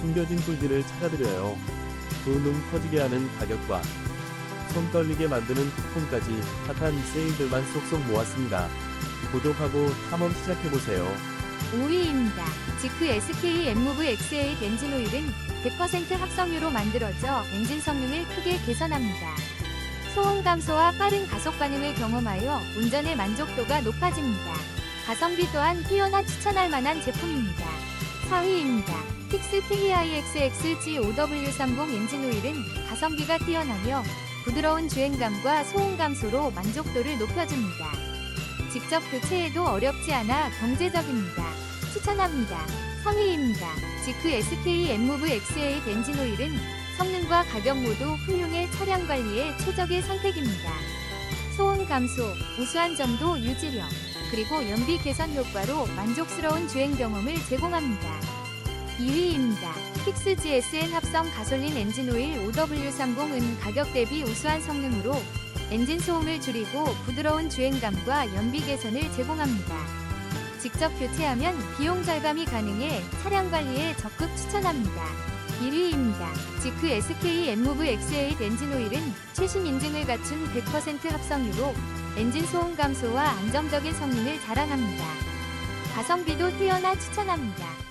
숨겨진 꿀들을 찾아드려요. 두눈 커지게 하는 가격과 손 떨리게 만드는 쿠폰까지 핫한 세일들만 쏙쏙 모았습니다. 구독하고 탐험 시작해보세요. 5위입니다. 지크 SK Move XA 엔진 오일은 100% 합성유로 만들어져 엔진 성능을 크게 개선합니다. 소음 감소와 빠른 가속 반응을 경험하여 운전의 만족도가 높아집니다. 가성비 또한 뛰어나 추천할 만한 제품입니다. 4위입니다. 픽스 KIXX G5W30 엔진 오일은 가성비가 뛰어나며 부드러운 주행감과 소음 감소로 만족도를 높여줍니다. 직접 교체해도 어렵지 않아 경제적입니다. 추천합니다. 3위입니다. 지크 SK Move XA 엔진 오일은 성능과 가격 모두 훌륭해 차량 관리에 최적의 선택입니다. 소음 감소, 우수한 점도 유지력, 그리고 연비 개선 효과로 만족스러운 주행 경험을 제공합니다. 2위입니다. 픽스 GSN 합성 가솔린 엔진 오일 5W30은 가격 대비 우수한 성능으로 엔진 소음을 줄이고 부드러운 주행감과 연비 개선을 제공합니다. 직접 교체하면 비용 절감이 가능해 차량 관리에 적극 추천합니다. 1위입니다. 지크 SK Move XA 엔진 오일은 최신 인증을 갖춘 100% 합성유로 엔진 소음 감소와 안정적인 성능을 자랑합니다. 가성비도 뛰어나 추천합니다.